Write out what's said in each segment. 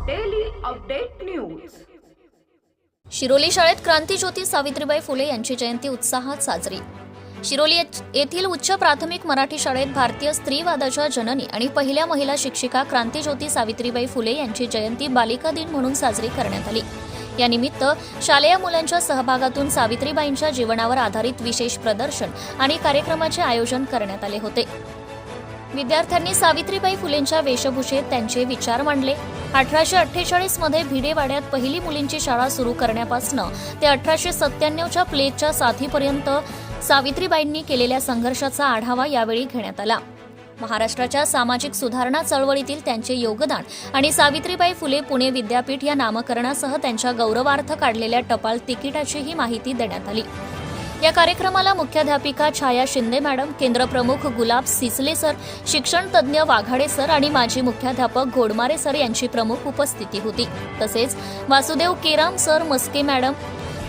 Update news. Shiroli शाळेत क्रांतीज्योती सावित्रीबाई फुले यांची जयंती उत्साहात साजरी. शिरोली येथील उच्च प्राथमिक मराठी शाळेत भारतीय स्त्रीवादाच्या जननी आणि पहिल्या महिला शिक्षिका क्रांतीज्योती सावित्रीबाई फुले यांची जयंती बालिका दिन म्हणून साजरी करण्यात आली. यानिमित्त शालेय मुलांच्या सहभागातून सावित्रीबाईंच्या जीवनावर आधारित विशेष प्रदर्शन आणि कार्यक्रमाचे आयोजन करण्यात आले होते. विद्यार्थ्यांनी सावित्रीबाई फुलेंच्या वेशभूषेत त्यांचे विचार मांडले. अठराशे अठ्ठेचाळीसमध्ये भिडेवाड्यात पहिली मुलींची शाळा सुरू करण्यापासून ते अठराशे सत्त्याण्णवच्या प्लेगच्या साथीपर्यंत सावित्रीबाईंनी केलेल्या संघर्षाचा आढावा यावेळी घेण्यात आला. महाराष्ट्राच्या सामाजिक सुधारणा चळवळीतील त्यांचे योगदान आणि सावित्रीबाई फुले पुणे विद्यापीठ या नामकरणासह त्यांच्या गौरवार्थ काढलेल्या टपाल तिकिटाचीही माहिती देण्यात आली. या कार्यक्रमाला मुख्याध्यापिका छाया शिंदे मॅडम केंद्रप्रमुख गुलाब सिसले सर शिक्षण तज्ज्ञ वाघाडे सर आणि माजी मुख्याध्यापक घोडमारे सर यांची प्रमुख उपस्थिती होती. तसेच Vasudev Keram sir Maske madam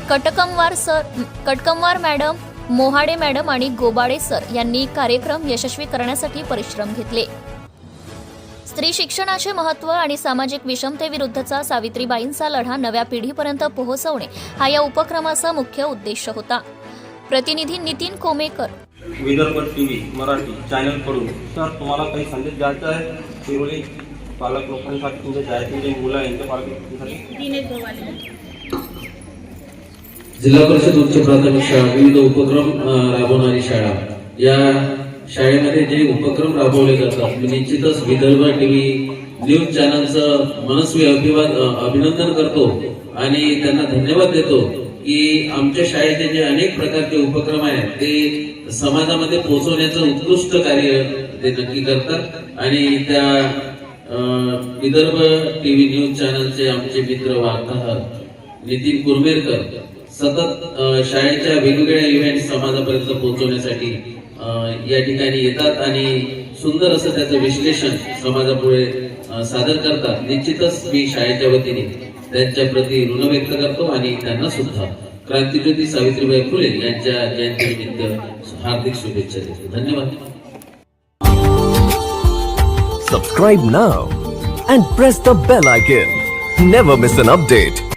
Katkamwar sir Katkamwar madam Mohade madam आणि गोबाडे सर यांनी कार्यक्रम यशस्वी करण्यासाठी परिश्रम घेतले. स्त्री शिक्षणाचे महत्त्व आणि सामाजिक विषमतेविरुद्धचा सावित्रीबाईंचा लढा नव्या पिढीपर्यंत पोहोचवणे हा या उपक्रमाचा मुख्य उद्देश होता. प्रतिनिधी नितीन कोमेकर. विदर्भ टी व्ही मराठी चॅनलकडून तर तुम्हाला काही संदेश द्यायचा आहे? शिरोली पालक लोकांसाठी तुमच्या शाळेतील जे मुलं आहे यांच्या पालकांसाठी? जिल्हा परिषद उच्च प्राथमिक शाळा विविध उपक्रम राबवणारी शाळा. या शाळेमध्ये जे उपक्रम राबवले जातात मी निश्चितच विदर्भ टीव्ही न्यूज चॅनलचं मनस्वी अभिवाद अभिनंदन करतो आणि त्यांना धन्यवाद देतो. की आमच्या शाळेचे जे अनेक प्रकारचे उपक्रम आहेत. ते समाजामध्ये पोहोचवण्याचं उत्कृष्ट कार्य ते नक्की करतात. आणि त्या अ, विदर्भ टीव्ही न्यूज चॅनलचे आमचे मित्र वार्ताहर नितीन कुरमेरकर सतत शाळेच्या वेगवेगळ्या इव्हेंट समाजापर्यंत पोहोचवण्यासाठी या ठिकाणी येतात आणि सुंदर असं त्याचं विश्लेषण समाजापुढे सादर करतात. निश्चितच मी शाळेच्या वतीने त्यांच्या प्रती ऋण व्यक्त करतो आणि त्यांना सुद्धा क्रांतिज्योती सावित्रीबाई फुले यांच्या जयंतीनिमित्त हार्दिक शुभेच्छा देतो धन्यवाद Subscribe now and press the bell icon. Never miss an update.